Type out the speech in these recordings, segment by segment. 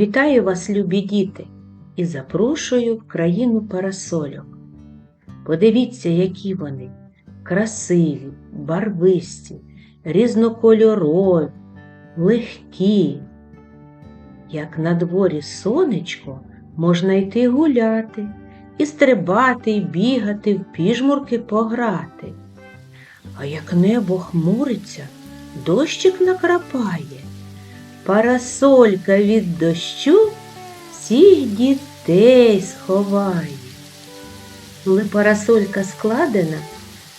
Вітаю вас, любі діти, і запрошую в країну парасольок. Подивіться, які вони красиві, барвисті, різнокольорові, легкі. Як на дворі сонечко, можна йти гуляти, і стрибати, і бігати, в піжмурки пограти. А як небо хмуриться, дощик накрапає, парасолька від дощу всіх дітей сховає. Коли парасолька складена,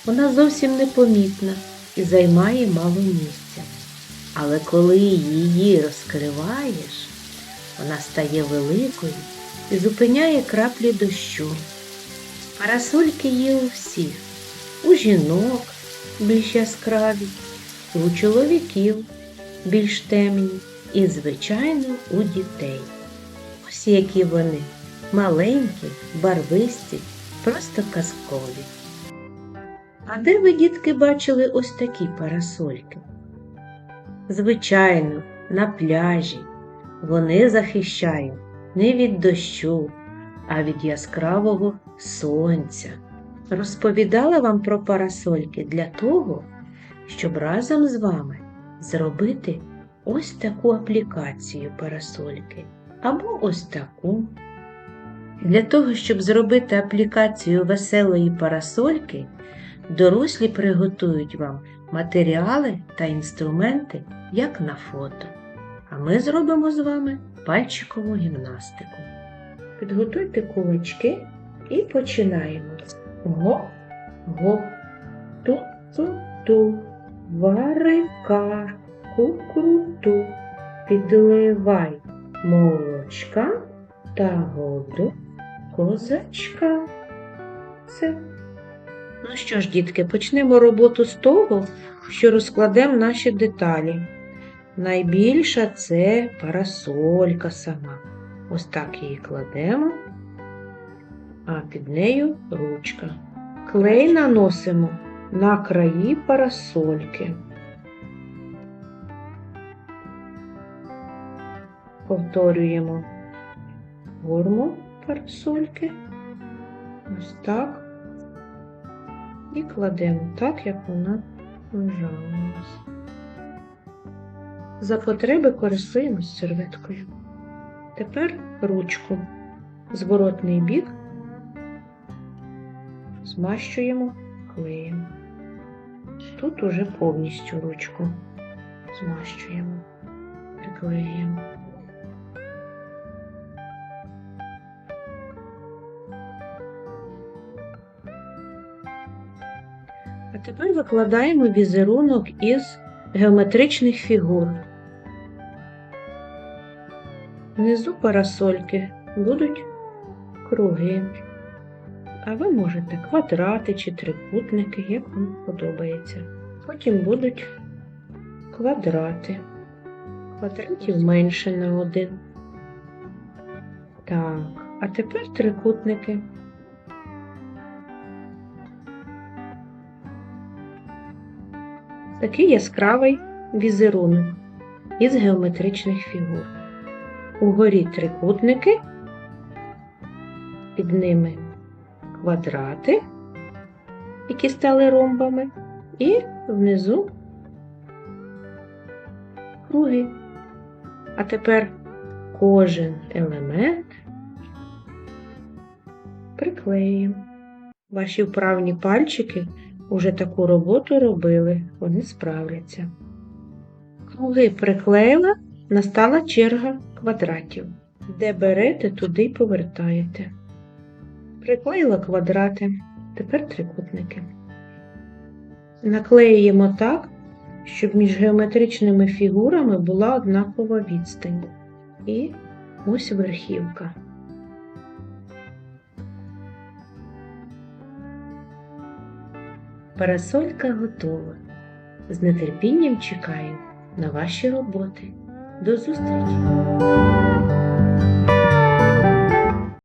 вона зовсім непомітна і займає мало місця. Але коли її розкриваєш, вона стає великою і зупиняє краплі дощу. Парасольки є у всіх, у жінок більш яскраві, і у чоловіків більш темні, і, звичайно, у дітей. Ось які вони маленькі, барвисті, просто казкові. А де ви, дітки, бачили ось такі парасольки? Звичайно, на пляжі. Вони захищають не від дощу, а від яскравого сонця. Розповідала вам про парасольки для того, щоб разом з вами зробити ось таку аплікацію парасольки або ось таку. Для того, щоб зробити аплікацію веселої парасольки, дорослі приготують вам матеріали та інструменти, як на фото. А ми зробимо з вами пальчикову гімнастику. Підготуйте кулачки і починаємо. Го, го, ту-ту-ту, варика, кукруту, підливай молочка та воду козачка. Все. Ну що ж, дітки, почнемо роботу з того, що розкладемо наші деталі. Найбільша це парасолька сама. Ось так її кладемо, а під нею ручка. Клей наносимо на краї парасольки. Повторюємо форму парасольки. Ось так. І кладемо так, як вона лежала. За потреби користуємось серветкою. Тепер ручку зворотний бік змащуємо клеєм. Тут уже повністю ручку змащуємо, приклеюємо. А тепер викладаємо візерунок із геометричних фігур. Внизу парасольки будуть круги, а ви можете квадрати чи трикутники, як вам подобається. Потім будуть квадрати. Квадратів менше на один. Так, а тепер трикутники. Такий яскравий візерунок із геометричних фігур. Угорі трикутники, під ними квадрати, які стали ромбами, і внизу круги. А тепер кожен елемент приклеюємо. Ваші вправні пальчики уже таку роботу робили, вони справляться. Круги приклеїла, настала черга квадратів. Де берете, туди й повертаєте. Приклеїла квадрати, тепер трикутники. Наклеюємо так, щоб між геометричними фігурами була однакова відстань. І ось верхівка. Парасолька готова. З нетерпінням чекаю на ваші роботи. До зустрічі!